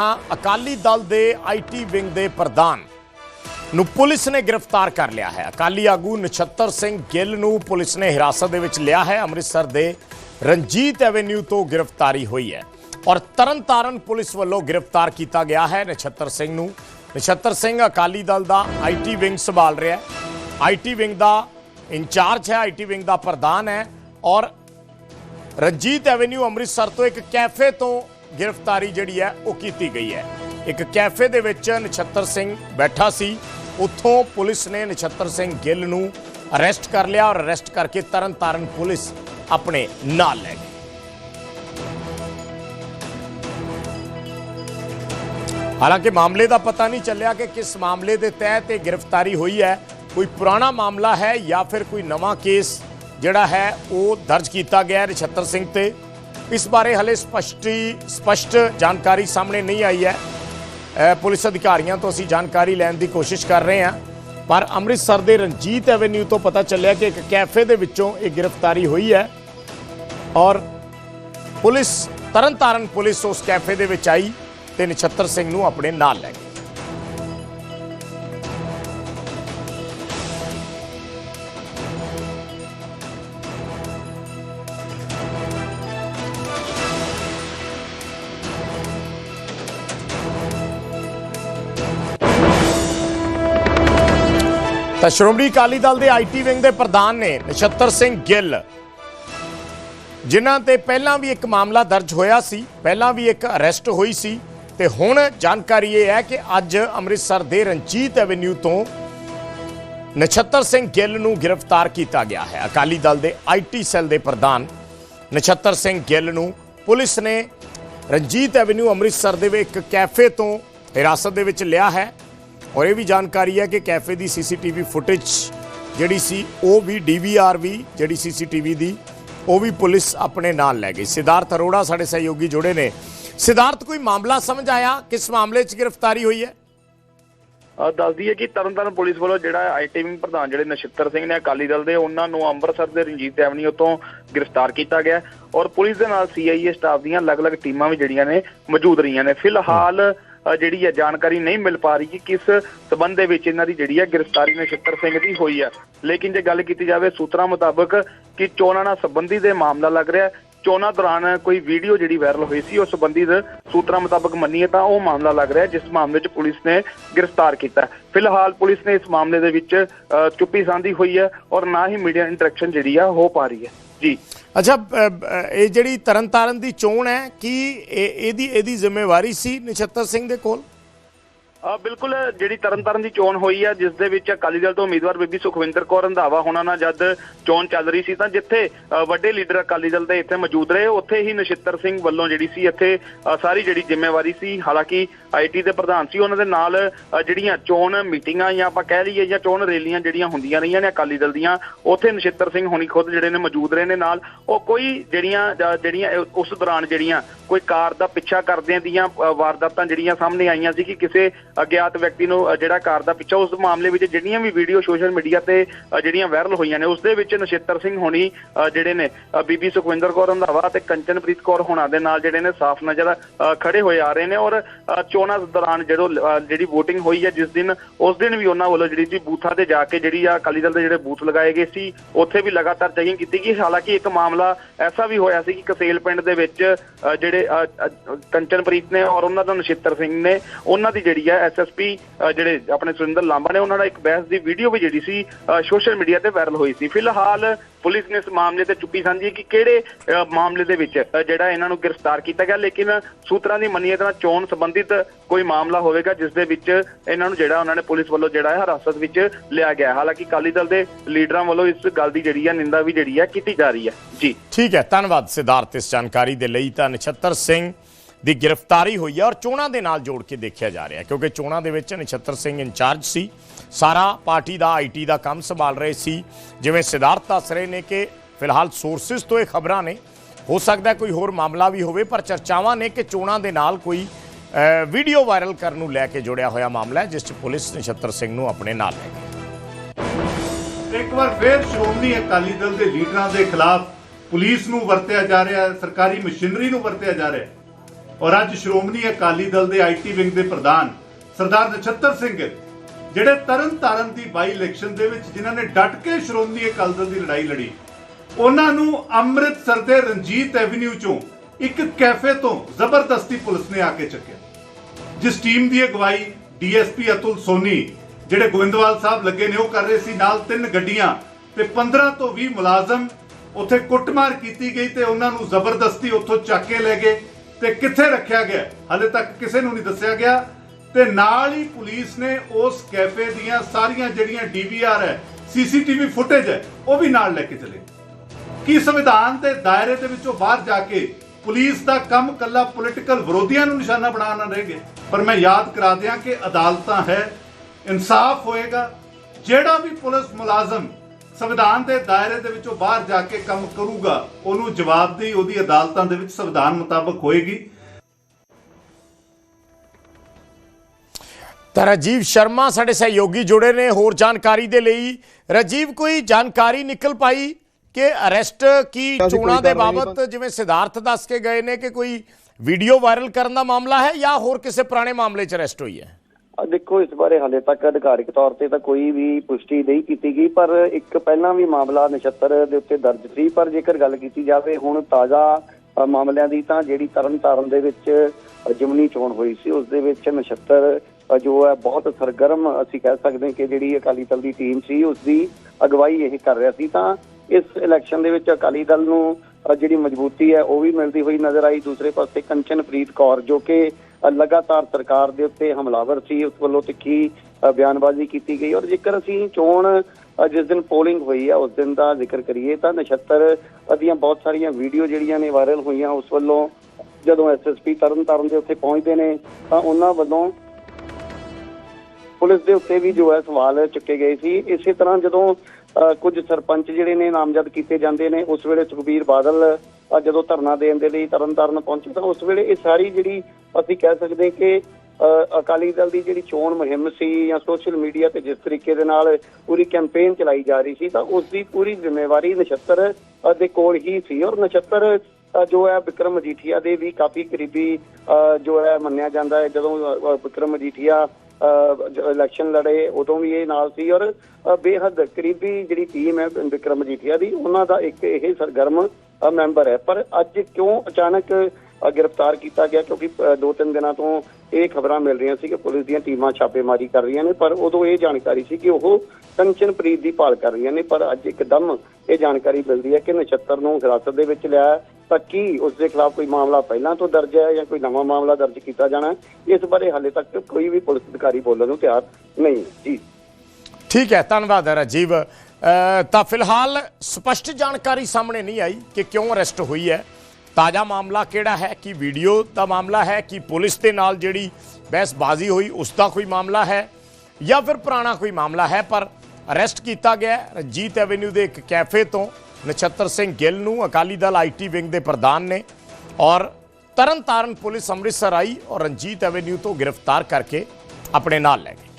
ਅਕਾਲੀ ਦਲ ਦੇ IT wing ਦੇ ਪ੍ਰਧਾਨ ਨੂੰ ਪੁਲਿਸ ਨੇ ਗ੍ਰਿਫਤਾਰ ਕਰ ਲਿਆ ਹੈ। ਅਕਾਲੀ ਆਗੂ ਨਛੱਤਰ ਸਿੰਘ ਗਿੱਲ ਨੂੰ ਪੁਲਿਸ ਨੇ ਹਿਰਾਸਤ ਦੇ ਵਿੱਚ ਲਿਆ ਹੈ। ਅੰਮ੍ਰਿਤਸਰ ਦੇ ਰਣਜੀਤ ਐਵੇਨਿਊ ਤੋਂ ਗ੍ਰਿਫਤਾਰੀ ਹੋਈ ਹੈ ਔਰ ਤਰਨਤਾਰਨ ਪੁਲਿਸ ਵੱਲੋਂ ਗ੍ਰਿਫਤਾਰ ਕੀਤਾ ਗਿਆ ਹੈ ਨਛੱਤਰ ਸਿੰਘ ਨੂੰ। ਨਛੱਤਰ ਸਿੰਘ ਅਕਾਲੀ ਦਲ ਦਾ ਆਈਟੀ ਵਿੰਗ ਸੰਭਾਲ ਰਿਹਾ ਹੈ। ਆਈਟੀ ਵਿੰਗ ਦਾ ਇੰਚਾਰਜ ਹੈ ਆਈਟੀ ਵਿੰਗ ਦਾ ਪ੍ਰਧਾਨ ਹੈ ਔਰ ਰਣਜੀਤ ਐਵੇਨਿਊ ਅੰਮ੍ਰਿਤਸਰ ਤੋਂ ਇੱਕ ਕੈਫੇ ਤੋਂ ਗ੍ਰਿਫਤਾਰੀ ਜਿਹੜੀ ਹੈ ਉਹ ਕੀਤੀ ਗਈ ਹੈ। ਇੱਕ ਕੈਫੇ ਦੇ ਵਿੱਚ ਨਛੱਤਰ ਸਿੰਘ ਬੈਠਾ ਸੀ। ਉੱਥੋਂ ਪੁਲਿਸ ਨੇ ਨਛੱਤਰ ਸਿੰਘ ਗਿੱਲ ਨੂੰ ਅਰੈਸਟ ਕਰ ਲਿਆ ਔਰ ਅਰੈਸਟ ਕਰਕੇ ਤਰਨਤਾਰਨ ਪੁਲਿਸ ਆਪਣੇ ਨਾਲ ਲੈ ਗਈ। ਹਾਲਾਂਕਿ ਮਾਮਲੇ ਦਾ ਪਤਾ ਨਹੀਂ ਚੱਲਿਆ ਕਿ ਕਿਸ ਮਾਮਲੇ ਦੇ ਤਹਿਤ ਇਹ ਗ੍ਰਿਫਤਾਰੀ ਹੋਈ ਹੈ। ਕੋਈ ਪੁਰਾਣਾ ਮਾਮਲਾ ਹੈ ਜਾਂ ਫਿਰ ਕੋਈ ਨਵਾਂ ਕੇਸ ਜਿਹੜਾ ਹੈ ਉਹ ਦਰਜ ਕੀਤਾ ਗਿਆ ਹੈ ਨਛੱਤਰ ਸਿੰਘ ਤੇ। ਇਸ ਬਾਰੇ ਹਲੇ ਸਪਸ਼ਟੀ, ਸਪਸ਼ਟ ਜਾਣਕਾਰੀ ਸਾਹਮਣੇ ਨਹੀਂ ਆਈ ਹੈ। ਪੁਲਿਸ ਅਧਿਕਾਰੀਆਂ ਤੋਂ ਅਸੀਂ ਜਾਣਕਾਰੀ ਲੈਣ ਦੀ ਕੋਸ਼ਿਸ਼ ਕਰ ਰਹੇ ਹਾਂ। ਪਰ ਅੰਮ੍ਰਿਤਸਰ ਦੇ ਰਣਜੀਤ ਐਵੇਨਿਊ ਤੋਂ ਪਤਾ ਚੱਲਿਆ ਕਿ ਇੱਕ ਕੈਫੇ ਦੇ ਵਿੱਚੋਂ ਇਹ ਗ੍ਰਿਫਤਾਰੀ ਹੋਈ ਹੈ। ਔਰ ਪੁਲਿਸ ਤਰਨਤਾਰਨ ਪੁਲਿਸ ਉਸ ਕੈਫੇ ਦੇ ਵਿੱਚ ਆਈ ਤੇ ਨਛੱਤਰ ਸਿੰਘ ਨੂੰ ਆਪਣੇ ਨਾਲ ਲੈ ਤਾਂ ਸ਼੍ਰੋਮਣੀ ਅਕਾਲੀ ਦਲ ਦੇ ਆਈਟੀ ਵਿੰਗ ਦੇ ਪ੍ਰਧਾਨ ਨੇ ਨਛੱਤਰ ਸਿੰਘ ਗਿੱਲ, ਜਿਨ੍ਹਾਂ ਤੇ ਪਹਿਲਾਂ ਵੀ ਇੱਕ ਮਾਮਲਾ ਦਰਜ ਹੋਇਆ ਸੀ, ਪਹਿਲਾਂ ਵੀ ਇੱਕ ਅਰੈਸਟ ਹੋਈ ਸੀ, ਤੇ ਹੁਣ ਜਾਣਕਾਰੀ ਇਹ ਹੈ ਕਿ ਅੱਜ ਅੰਮ੍ਰਿਤਸਰ ਦੇ ਰਣਜੀਤ ਐਵੇਨਿਊ ਤੋਂ ਨਛੱਤਰ ਸਿੰਘ ਗਿੱਲ ਨੂੰ ਗ੍ਰਿਫਤਾਰ ਕੀਤਾ ਗਿਆ ਹੈ। ਅਕਾਲੀ ਦਲ ਦੇ ਆਈਟੀ ਸੈੱਲ ਦੇ ਪ੍ਰਧਾਨ ਨਛੱਤਰ ਸਿੰਘ ਗਿੱਲ ਨੂੰ ਪੁਲਿਸ ਨੇ ਰਣਜੀਤ ਐਵੇਨਿਊ ਅੰਮ੍ਰਿਤਸਰ ਦੇ ਵਿੱਚ ਇੱਕ ਕੈਫੇ ਤੋਂ ਹਿਰਾਸਤ ਦੇ ਵਿੱਚ ਲਿਆ ਹੈ। ਔਰ ਇਹ ਵੀ ਜਾਣਕਾਰੀ ਹੈ ਕਿ ਕੈਫੇ ਦੀ ਸੀਸੀਟੀਵੀ ਫੁਟੇਜ ਜਿਹੜੀ ਸੀ, ਉਹ ਵੀ ਡੀਵੀਆਰ ਵੀ ਜਿਹੜੀ ਸੀਸੀਟੀਵੀ ਦੀ, ਉਹ ਵੀ ਪੁਲਿਸ ਆਪਣੇ ਨਾਲ ਲੈ ਗਈ। ਸਿਧਾਰਥ ਅਰੋੜਾ ਸਾਡੇ ਸਹਿਯੋਗੀ ਜੁੜੇ ਨੇ। ਸਿਧਾਰਥ, ਕੋਈ ਮਾਮਲਾ ਸਮਝ ਆਇਆ? ਕਿਸ ਮਾਮਲੇ 'ਚ ਗ੍ਰਿਫਤਾਰੀ ਹੋਈ ਹੈ? ਦੱਸਦੀ ਹੈ ਕਿ ਤਰਨਤਾਰਨ ਪੁਲਿਸ ਵੱਲੋਂ ਜਿਹੜਾ ਆਈਟੀ ਵਿੰਗ ਪ੍ਰਧਾਨ ਜਿਹੜੇ ਨਛਿੱਤਰ ਸਿੰਘ ਨੇ, ਅਕਾਲੀ ਦਲ ਦੇ, ਉਹਨਾਂ ਨੂੰ ਅੰਮ੍ਰਿਤਸਰ ਦੇ ਰਣਜੀਤ ਐਵਨਿਊ ਤੋਂ ਗ੍ਰਿਫਤਾਰ ਕੀਤਾ ਗਿਆ ਔਰ ਪੁਲਿਸ ਦੇ ਨਾਲ ਸੀਆਈਏ ਸਟਾਫ ਦੀਆਂ ਅਲੱਗ-ਅਲੱਗ ਟੀਮਾਂ ਵੀ ਜਿਹੜੀਆਂ ਨੇ ਮੌਜੂਦ ਰਹੀਆਂ ਨੇ। ਫਿਲਹਾਲ ਜਿਹੜੀ ਹੈ ਜਾਣਕਾਰੀ ਨਹੀਂ ਮਿਲ ਪਾ ਰਹੀ ਕਿ ਕਿਸ ਸਬੰਧ ਦੇ ਵਿੱਚ ਇਹਨਾਂ ਦੀ ਜਿਹੜੀ ਹੈ ਗ੍ਰਿਫਤਾਰੀ ਨਛੱਤਰ ਸਿੰਘ ਦੀ ਹੋਈ ਹੈ। ਲੇਕਿਨ ਜੇ ਗੱਲ ਕੀਤੀ ਜਾਵੇ ਸੂਤਰਾਂ ਮੁਤਾਬਕ ਕਿ ਚੋਣਾਂ ਨਾਲ ਸੰਬੰਧੀ ਦੇ ਮਾਮਲਾ ਲੱਗ ਰਿਹਾ ਹੈ। ਚੋਣਾਂ ਦੌਰਾਨ ਕੋਈ ਵੀਡੀਓ ਜਿਹੜੀ ਵਾਇਰਲ ਹੋਈ ਸੀ ਉਸ ਸੰਬੰਧੀ ਸੂਤਰਾਂ ਮੁਤਾਬਕ ਮੰਨੀਏ ਤਾਂ ਉਹ ਮਾਮਲਾ ਲੱਗ ਰਿਹਾ ਜਿਸ ਮਾਮਲੇ 'ਚ ਪੁਲਿਸ ਨੇ ਗ੍ਰਿਫਤਾਰ ਕੀਤਾ ਫਿਲਹਾਲ ਪੁਲਿਸ ਨੇ ਇਸ ਮਾਮਲੇ ਦੇ ਵਿੱਚ ਅਹ, ਚੁੱਪੀ ਸਾਂਧੀ ਹੋਈ ਹੈ ਔਰ ਨਾ ਹੀ ਮੀਡੀਆ ਇੰਟਰੈਕਸ਼ਨ ਜਿਹੜੀ ਆ ਹੋ ਪਾ ਰਹੀ ਹੈ। ਜੀ। ਅੱਛਾ ਇਹ ਜਿਹੜੀ ਤਰਨਤਾਰਨ ਦੀ ਚੋਣ ਹੈ, ਕੀ ਇਹਦੀ ਇਹਦੀ ਜ਼ਿੰਮੇਵਾਰੀ ਸੀ ਨਛੱਤਰ ਸਿੰਘ ਦੇ ਕੋਲ? ਬਿਲਕੁਲ, ਜਿਹੜੀ ਤਰਨਤਾਰਨ ਦੀ ਚੋਣ ਹੋਈ ਆ ਜਿਸ ਦੇ ਵਿੱਚ ਅਕਾਲੀ ਦਲ ਤੋਂ ਉਮੀਦਵਾਰ ਬੀਬੀ ਸੁਖਵਿੰਦਰ ਕੌਰ ਰੰਧਾਵਾ ਹੋਣਾ ਨਾਲ ਜਦ ਚੋਣ ਚੱਲ ਰਹੀ ਸੀ, ਤਾਂ ਜਿੱਥੇ ਵੱਡੇ ਲੀਡਰ ਅਕਾਲੀ ਦਲ ਦੇ ਇੱਥੇ ਮੌਜੂਦ ਰਹੇ, ਉੱਥੇ ਹੀ ਨਛਿੱਤਰ ਸਿੰਘ ਵੱਲੋਂ ਜਿਹੜੀ ਸੀ ਇੱਥੇ ਸਾਰੀ ਜਿਹੜੀ ਜ਼ਿੰਮੇਵਾਰੀ ਸੀ, ਹਾਲਾਂਕਿ ਆਈਟੀ ਦੇ ਪ੍ਰਧਾਨ ਸੀ, ਉਹਨਾਂ ਦੇ ਨਾਲ ਜਿਹੜੀਆਂ ਚੋਣ ਮੀਟਿੰਗਾਂ ਜਾਂ ਆਪਾਂ ਕਹਿ ਲਈਏ ਜਾਂ ਚੋਣ ਰੈਲੀਆਂ ਜਿਹੜੀਆਂ ਹੁੰਦੀਆਂ ਰਹੀਆਂ ਨੇ ਅਕਾਲੀ ਦਲ ਦੀਆਂ, ਉੱਥੇ ਨਛਿੱਤਰ ਸਿੰਘ ਹੋਣੀ ਖੁਦ ਜਿਹੜੇ ਨੇ ਮੌਜੂਦ ਰਹੇ ਨੇ ਨਾਲ, ਉਹ ਕੋਈ ਜਿਹੜੀਆਂ ਜਿਹੜੀਆਂ, ਉਸ ਦੌਰਾਨ ਜਿਹੜੀਆਂ ਕੋਈ ਕਾਰ ਦਾ ਪਿੱਛਾ ਕਰਦਿਆਂ ਦੀਆਂ ਵਾਰਦਾਤਾਂ ਜਿਹੜੀਆਂ ਸਾਹਮਣੇ ਆਈਆਂ ਸੀ ਕਿ ਕਿਸੇ ਅਗਿਆਤ ਵਿਅਕਤੀ ਨੂੰ ਜਿਹੜਾ ਕਾਰ ਦਾ ਪਿੱਛਾ, ਉਸ ਮਾਮਲੇ ਵਿੱਚ ਜਿਹੜੀਆਂ ਵੀ ਵੀਡੀਓ ਸੋਸ਼ਲ ਮੀਡੀਆ ਤੇ ਜਿਹੜੀਆਂ ਵਾਇਰਲ ਹੋਈਆਂ ਨੇ, ਉਸ ਦੇ ਵਿੱਚ ਨਛਿੱਤਰ ਸਿੰਘ ਹੋਣੀ ਜਿਹੜੇ ਨੇ ਬੀਬੀ ਸੁਖਵਿੰਦਰ ਕੌਰ ਰੰਧਾਵਾ ਤੇ ਕੰਚਨਪ੍ਰੀਤ ਕੌਰ ਹੋਣਾ ਦੇ ਨਾਲ ਜਿਹੜੇ ਨੇ ਸਾਫ਼ ਨਜ਼ਰ ਖੜੇ ਹੋਏ ਆ ਰਹੇ ਨੇ ਔਰ ਚੋਣਾਂ ਦੌਰਾਨ ਜਦੋਂ ਜਿਹੜੀ VOTING ਹੋਈ ਹੈ ਜਿਸ ਦਿਨ, ਉਸ ਦਿਨ ਵੀ ਉਹਨਾਂ ਵੱਲੋਂ ਜਿਹੜੀ ਸੀ ਬੂਥਾਂ ਤੇ ਜਾ ਕੇ ਜਿਹੜੀ ਆ ਅਕਾਲੀ ਦਲ ਦੇ ਜਿਹੜੇ ਬੂਥ ਲਗਾਏ ਗਏ ਸੀ, ਉੱਥੇ ਵੀ ਲਗਾਤਾਰ ਚੈਕਿੰਗ ਕੀਤੀ ਗਈ। ਹਾਲਾਂਕਿ ਇੱਕ ਮਾਮਲਾ ਐਸਾ ਵੀ ਹੋਇਆ ਸੀ ਕਿ ਕਸੇਲ ਪਿੰਡ ਦੇ ਵਿੱਚ ਜਿਹੜੇ ਕੰਚਨਪ੍ਰੀਤ ਨੇ ਔਰ ਉਹਨਾਂ ਦਾ ਨਛਿੱਤਰ ਸਿੰਘ ਨੇ, ਉਹਨਾਂ ਦੀ ਜਿਹੜੀ ਹੈ ਐਸਐਸਪੀ ਜਿਹੜੇ ਆਪਣੇ ਸੁਰਿੰਦਰ ਲਾਂਬਾ ਨੇ, ਉਹਨਾਂ ਦਾ ਇੱਕ ਬਹਿਸ ਦੀ ਵੀਡੀਓ ਵੀ ਜਿਹੜੀ ਸੀ ਸੋਸ਼ਲ ਮੀਡੀਆ ਤੇ ਵਾਇਰਲ ਹੋਈ ਸੀ। ਫਿਲਹਾਲ ਪੁਲਿਸ ਨੇ ਇਸ ਮਾਮਲੇ ਤੇ ਚੁੱਪੀ ਸਾਂਝੀ ਕਿ ਕਿਹੜੇ ਮਾਮਲੇ ਦੇ ਵਿੱਚ ਜਿਹੜਾ ਇਹਨਾਂ ਨੂੰ ਗ੍ਰਿਫਤਾਰ ਕੀਤਾ ਗਿਆ। ਲੇਕਿਨ ਸੂਤਰਾਂ ਦੀ ਮੰਨੀਏ ਤਾਂ ਚੋਣ ਸੰਬੰਧਿਤ ਕੋਈ ਮਾਮਲਾ ਹੋਵੇਗਾ, ਜਿਸ ਦੇ ਵਿੱਚ ਇਹਨਾਂ ਨੂੰ ਜਿਹੜਾ ਉਹਨਾਂ ਨੇ ਪੁਲਿਸ ਵੱਲੋਂ ਜਿਹੜਾ ਹੈ ਹਿਰਾਸਤ ਵਿੱਚ ਲਿਆ ਗਿਆ। ਹਾਲਾਂਕਿ ਅਕਾਲੀ ਦਲ ਦੇ ਲੀਡਰਾਂ ਵੱਲੋਂ ਇਸ ਗੱਲ ਦੀ ਜਿਹੜੀ ਹੈ, ਨਿੰਦਾ ਵੀ ਜਿਹੜੀ ਹੈ, ਕੀਤੀ ਜਾ ਰਹੀ ਹੈ। ਜੀ। ਠੀਕ ਹੈ, ਧੰਨਵਾਦ ਸਿਧਾਰਥ ਇਸ ਜਾਣਕਾਰੀ ਦੇ ਲਈ। ਤਾਂ ਨਛੱਤਰ ਸਿੰਘ ਦੀ ਗ੍ਰਿਫਤਾਰੀ ਹੋਈ ਹੈ ਔਰ ਚੋਣਾਂ ਦੇ ਨਾਲ ਜੋੜ ਕੇ ਦੇਖਿਆ ਜਾ ਰਿਹਾ ਕਿਉਂਕਿ ਚੋਣਾਂ ਦੇ ਵਿੱਚ ਨਛੱਤਰ ਸਿੰਘ ਇੰਚਾਰਜ ਸੀ। ਸਾਰਾ ਪਾਰਟੀ ਦਾ ਆਈਟੀ ਦਾ ਕੰਮ ਸੰਭਾਲ ਰਹੇ ਸੀ। ਜਿਵੇਂ ਸਿਧਾਰਥ ਦੱਸ ਰਹੇ ਨੇ ਕਿ ਫਿਲਹਾਲ ਸੋਰਸਿਸ ਤੋਂ ਇਹ ਖਬਰਾਂ ਨੇ। ਹੋ ਸਕਦਾ ਕੋਈ ਹੋਰ ਮਾਮਲਾ ਵੀ ਹੋਵੇ, ਪਰ ਚਰਚਾਵਾਂ ਨੇ ਕਿ ਚੋਣਾਂ ਦੇ ਨਾਲ ਕੋਈ ਵੀਡੀਓ ਵਾਇਰਲ ਕਰਨ ਨੂੰ ਲੈ ਕੇ ਜੁੜਿਆ ਹੋਇਆ ਮਾਮਲਾ ਹੈ, ਜਿਸ 'ਚ ਪੁਲਿਸ ਨਛੱਤਰ ਸਿੰਘ ਨੂੰ ਆਪਣੇ ਨਾਲ ਲੈ ਗਈ। ਇੱਕ ਵਾਰ ਫੇਰ ਸ਼੍ਰੋਮਣੀ ਅਕਾਲੀ ਦਲ ਦੇ ਲੀਡਰਾਂ ਦੇ ਖਿਲਾਫ ਪੁਲਿਸ ਨੂੰ ਵਰਤਿਆ ਜਾ ਰਿਹਾ ਹੈ, ਸਰਕਾਰੀ ਮਸ਼ੀਨਰੀ ਨੂੰ ਵਰਤਿਆ ਜਾ ਰਿਹਾ ਹੈ। ਔਰ ਅੱਜ ਸ਼੍ਰੋਮਣੀ ਅਕਾਲੀ ਦਲ ਦੇ ਆਈਟੀ ਵਿੰਗ ਦੇ ਪ੍ਰਧਾਨ ਸਰਦਾਰ ਨਛੱਤਰ ਸਿੰਘ ਜਿਹੜੇ ਤਰਨ ਤਾਰਨ ਦੀ ਬਾਈ ਇਲੈਕਸ਼ਨ ਦੇ ਵਿੱਚ ਜਿਨ੍ਹਾਂ ਨੇ ਡਟ ਕੇ ਸ਼੍ਰੋਮਣੀ ਅਕਾਲੀ ਦਲ ਦੀ ਲੜਾਈ ਲੜੀ, ਉਹਨਾਂ ਨੂੰ ਅੰਮ੍ਰਿਤਸਰ ਦੇ ਰਣਜੀਤ ਐਵਨਿਊ ਚੋਂ ਇੱਕ ਕੈਫੇ ਤੋਂ ਜ਼ਬਰਦਸਤੀ ਪੁਲਿਸ ਨੇ ਆ ਕੇ ਚੱਕਿਆ। ਜਿਸ ਟੀਮ ਦੀ ਅਗਵਾਈ ਡੀਐਸਪੀ ਅਤੁਲ ਸੋਨੀ, ਜਿਹੜੇ ਗੋਇੰਦਵਾਲ ਸਾਹਿਬ ਲੱਗੇ ਨੇ, ਉਹ ਕਰ ਰਹੇ ਸੀ। ਨਾਲ ਤਿੰਨ ਗੱਡੀਆਂ ਤੇ 15 ਤੋਂ 20 ਮੁਲਾਜ਼ਮ ਉੱਥੇ ਕੁੱਟਮਾਰ ਕੀਤੀ ਗਈ ਤੇ ਉਹਨਾਂ ਨੂੰ ਜ਼ਬਰਦਸਤੀ ਉੱਥੋਂ ਚੱਕ ਕੇ ਲੈ ਗਏ ਤੇ ਕਿੱਥੇ ਰੱਖਿਆ ਗਿਆ? ਹਾਲੇ ਤੱਕ ਕਿਸੇ ਨੂੰ ਨਹੀਂ ਦੱਸਿਆ ਗਿਆ। ਤੇ ਨਾਲ ਹੀ ਪੁਲਿਸ ਨੇ ਉਸ ਕੈਫੇ ਦੀਆਂ ਸਾਰੀਆਂ ਜਿਹੜੀਆਂ ਡੀਵੀਆਰ ਹੈ, ਸੀਸੀਟੀਵੀ ਫੁਟੇਜ ਹੈ, ਉਹ ਵੀ ਨਾਲ ਲੈ ਕੇ ਚਲੇ ਕੀ ਸੰਵਿਧਾਨ ਦੇ ਦਾਇਰੇ ਦੇ ਵਿੱਚੋਂ ਬਾਹਰ ਜਾ ਕੇ ਪੁਲਿਸ ਦਾ ਕੰਮ ਕੱਲਾ ਪੋਲੀਟੀਕਲ ਵਿਰੋਧੀਆਂ ਨੂੰ ਨਿਸ਼ਾਨਾ ਬਣਾਉਣਾ ਰਹਿ ਗਿਆ। ਪਰ ਮੈਂ ਯਾਦ ਕਰਾ ਦਿਆਂ ਕਿ ਅਦਾਲਤਾਂ ਹੈ, ਇਨਸਾਫ ਹੋਏਗਾ, ਜਿਹੜਾ ਵੀ ਪੁਲਿਸ ਮੁਲਾਜ਼ਮ ਸੰਵਿਧਾਨ ਦੇ ਦਾਇਰੇ ਦੇ ਵਿੱਚੋਂ ਬਾਹਰ ਜਾ ਕੇ ਕੰਮ ਕਰੂਗਾ, ਉਹਨੂੰ ਜਵਾਬਦੇਹੀ ਉਹਦੀ ਅਦਾਲਤਾਂ ਦੇ ਵਿੱਚ ਸੰਵਿਧਾਨ ਮੁਤਾਬਕ ਹੋਏਗੀ। ਤਾਂ ਰਾਜੀਵ ਸ਼ਰਮਾ ਸਾਡੇ ਸਹਿਯੋਗੀ ਜੁੜੇ ਨੇ। ਹੋਰ ਜਾਣਕਾਰੀ ਦੇ ਲਈ ਰਾਜੀਵ ਕੋਈ ਜਾਣਕਾਰੀ ਨਿਕਲ ਪਾਈ ਕਿ ਅਰੈਸਟ ਕੀ ਚੋਣਾਂ ਦੇ ਬਾਬਤ ਜਿਵੇਂ ਸਿਧਾਰਥ ਦੱਸ ਕੇ ਗਏ ਨੇ ਕਿ ਕੋਈ ਵੀਡੀਓ ਵਾਇਰਲ ਕਰਨ ਦਾ ਮਾਮਲਾ ਹੈ ਜਾਂ ਹੋਰ ਕਿਸੇ ਪੁਰਾਣੇ ਮਾਮਲੇ 'ਚ ਅਰੈਸਟ ਹੋਈ ਹੈ? ਦੇਖੋ ਇਸ ਬਾਰੇ ਹਾਲੇ ਤੱਕ ਅਧਿਕਾਰਿਕ ਤੌਰ ਤੇ ਤਾਂ ਕੋਈ ਵੀ ਪੁਸ਼ਟੀ ਨਹੀਂ ਕੀਤੀ ਗਈ ਪਰ ਇੱਕ ਪਹਿਲਾਂ ਵੀ ਮਾਮਲਾ ਨਛੱਤਰ ਦੇ ਉੱਤੇ ਦਰਜ ਸੀ। ਪਰ ਜੇਕਰ ਗੱਲ ਕੀਤੀ ਜਾਵੇ ਹੁਣ ਤਾਜ਼ਾ ਮਾਮਲਿਆਂ ਦੀ ਤਾਂ ਜਿਹੜੀ ਤਰਨ ਤਾਰਨ ਦੇ ਵਿੱਚ ਜਿਮਨੀ ਚੋਣ ਹੋਈ ਸੀ ਉਸ ਦੇ ਵਿੱਚ ਨਛੱਤਰ ਅ, ਜੋ ਹੈ ਬਹੁਤ ਸਰਗਰਮ ਅਸੀਂ ਕਹਿ ਸਕਦੇ ਹਾਂ ਕਿ ਜਿਹੜੀ ਅਕਾਲੀ ਦਲ ਦੀ ਟੀਮ ਸੀ ਉਸ ਦੀ ਅਗਵਾਈ ਇਹ ਕਰ ਰਿਹਾ ਸੀ। ਤਾਂ ਇਸ ਇਲੈਕਸ਼ਨ ਦੇ ਵਿੱਚ ਅਕਾਲੀ ਦਲ ਨੂੰ ਜਿਹੜੀ ਮਜ਼ਬੂਤੀ ਹੈ, ਉਹ ਵੀ ਮਿਲਦੀ ਹੋਈ ਨਜ਼ਰ ਆਈ। ਦੂਸਰੇ ਪਾਸੇ ਕੰਚਨਪ੍ਰੀਤ ਕੌਰ, ਜੋ ਕਿ ਲਗਾਤਾਰ ਸਰਕਾਰ ਦੇ ਉੱਤੇ ਹਮਲਾਵਰ ਸੀ, ਉਸ ਵੱਲੋਂ ਤਿੱਖੀ ਬਿਆਨਬਾਜ਼ੀ ਕੀਤੀ ਗਈ। ਔਰ ਜੇਕਰ ਅਸੀਂ ਚੋਣ ਜਿਸ ਦਿਨ ਪੋਲਿੰਗ ਹੋਈ ਆ, ਉਸ ਦਿਨ ਦਾ ਜ਼ਿਕਰ ਕਰੀਏ, ਤਾਂ ਨਛੱਤਰ ਦੀਆਂ ਬਹੁਤ ਸਾਰੀਆਂ ਵੀਡੀਓ ਜਿਹੜੀਆਂ ਨੇ ਵਾਇਰਲ ਹੋਈਆਂ, ਉਸ ਵੱਲੋਂ ਜਦੋਂ ਐਸਐਸਪੀ ਤਰਨਤਾਰਨ ਦੇ ਉੱਤੇ ਪਹੁੰਚਦੇ ਨੇ, ਤਾਂ ਉਹਨਾਂ ਵੱਲੋਂ ਪੁਲਿਸ ਦੇ ਉੱਤੇ ਵੀ ਜੋ ਹੈ ਸਵਾਲ ਚੁੱਕੇ ਗਏ ਸੀ। ਇਸੇ ਤਰ੍ਹਾਂ ਜਦੋਂ ਅ, ਕੁਝ ਸਰਪੰਚ ਜਿਹੜੇ ਨੇ ਨਾਮਜ਼ਦ ਕੀਤੇ ਜਾਂਦੇ ਨੇ ਉਸ ਵੇਲੇ ਸੁਖਬੀਰ ਬਾਦਲ ਜਦੋਂ ਧਰਨਾ ਦੇਣ ਦੇ ਲਈ ਤਰਨਤਾਰਨ ਪਹੁੰਚੇ ਤਾਂ ਉਸ ਵੇਲੇ ਇਹ ਸਾਰੀ ਜਿਹੜੀ ਅਸੀਂ ਕਹਿ ਸਕਦੇ ਕਿ ਅ, ਅਕਾਲੀ ਦਲ ਦੀ ਜਿਹੜੀ ਚੋਣ ਮੁਹਿੰਮ ਸੀ ਜਾਂ ਸੋਸ਼ਲ ਮੀਡੀਆ ਤੇ ਜਿਸ ਤਰੀਕੇ ਦੇ ਨਾਲ ਪੂਰੀ ਕੈਂਪੇਨ ਚਲਾਈ ਜਾ ਰਹੀ ਸੀ ਤਾਂ ਉਸ ਦੀ ਪੂਰੀ ਜ਼ਿੰਮੇਵਾਰੀ ਨਛੱਤਰ ਦੇ ਕੋਲ ਹੀ ਸੀ। ਔਰ ਨਛੱਤਰ ਜੋ ਹੈ ਵਿਕਰਮ ਮਜੀਠੀਆ ਦੇ ਵੀ ਕਾਫੀ ਕਰੀਬੀ ਅ, ਜੋ ਹੈ ਮੰਨਿਆ ਜਾਂਦਾ ਹੈ। ਜਦੋਂ ਅ, ਵਿਕਰਮ ਮਜੀਠੀਆ ਇਲੈਕਸ਼ਨ ਲੜੇ, ਉਦੋਂ ਵੀ ਇਹ ਨਾਲ ਸੀ ਔਰ ਬੇਹੱਦ ਕਰੀਬੀ ਜਿਹੜੀ ਟੀਮ ਹੈ ਵਿਕਰਮ ਮਜੀਠੀਆ ਦੀ, ਉਹਨਾਂ ਦਾ ਇੱਕ ਇਹ ਸਰਗਰਮ ਮੈਂਬਰ ਹੈ। ਪਰ ਅੱਜ ਕਿਉਂ ਅਚਾਨਕ ਗ੍ਰਿਫਤਾਰ ਕੀਤਾ ਗਿਆ? ਕਿਉਂਕਿ ਦੋ ਤਿੰਨ ਦਿਨਾਂ ਤੋਂ ਇਹ ਖਬਰਾਂ ਮਿਲ ਰਹੀਆਂ ਸੀ ਕਿ ਪੁਲਿਸ ਦੀਆਂ ਟੀਮਾਂ ਛਾਪੇਮਾਰੀ ਕਰ ਰਹੀਆਂ ਨੇ, ਪਰ ਉਦੋਂ ਇਹ ਜਾਣਕਾਰੀ ਸੀ ਕਿ ਉਹ ਕੰਚਨਪ੍ਰੀਤ ਦੀ ਭਾਲ ਕਰ ਰਹੀਆਂ ਨੇ। ਪਰ ਅੱਜ ਇੱਕਦਮ ਇਹ ਜਾਣਕਾਰੀ ਮਿਲਦੀ ਹੈ ਕਿ ਨਛੱਤਰ ਨੂੰ ਹਿਰਾਸਤ ਦੇ ਵਿੱਚ ਲਿਆ ਤਾਂ ਕੀ ਉਸ ਦੇ ਖਿਲਾਫ ਕੋਈ ਮਾਮਲਾ ਪਹਿਲਾਂ ਤੋਂ ਦਰਜ ਹੈ ਜਾਂ ਕੋਈ ਨਵਾਂ ਮਾਮਲਾ ਦਰਜ ਕੀਤਾ ਜਾਣਾ ਇਸ ਬਾਰੇ ਹਾਲੇ ਤੱਕ ਕੋਈ ਵੀ ਪੁਲਿਸ ਅਧਿਕਾਰੀ ਬੋਲਣ ਨੂੰ ਤਿਆਰ ਨਹੀਂ ਹੈ। ਜੀ। ਠੀਕ ਹੈ, ਧੰਨਵਾਦ ਰਾਜੀਵ। ਤਾਂ ਫਿਲਹਾਲ ਸਪਸ਼ਟ ਜਾਣਕਾਰੀ ਸਾਹਮਣੇ ਨਹੀਂ ਆਈ ਕਿ ਕਿਉਂ ਅਰੈਸਟ ਹੋਈ ਹੈ। ਤਾਜ਼ਾ ਮਾਮਲਾ ਕਿਹੜਾ ਹੈ, ਕਿ ਵੀਡੀਓ ਦਾ ਮਾਮਲਾ ਹੈ, ਕਿ ਪੁਲਿਸ ਦੇ ਨਾਲ ਜਿਹੜੀ ਬਹਿਸਬਾਜ਼ੀ ਹੋਈ, ਉਸ ਦਾ ਕੋਈ ਮਾਮਲਾ ਹੈ ਜਾਂ ਫਿਰ ਪੁਰਾਣਾ ਕੋਈ ਮਾਮਲਾ ਹੈ, ਪਰ ਅਰੈਸਟ ਕੀਤਾ ਗਿਆ ਹੈ ਰਣਜੀਤ ਐਵੇਨਿਊ ਦੇ ਇੱਕ ਕੈਫੇ ਤੋਂ। ਨਛੱਤਰ ਸਿੰਘ ਗਿੱਲ ਨੂੰ ਅਕਾਲੀ ਦਲ ਆਈਟੀ ਵਿੰਗ ਦੇ ਪ੍ਰਧਾਨ ਨੇ ਔਰ ਤਰਨਤਾਰਨ ਪੁਲਿਸ ਅੰਮ੍ਰਿਤਸਰ ਆਈ ਔਰ ਰਣਜੀਤ ਐਵੇਨਿਊ ਤੋਂ ਗ੍ਰਿਫਤਾਰ ਕਰਕੇ ਆਪਣੇ ਨਾਲ ਲੈ ਗਈ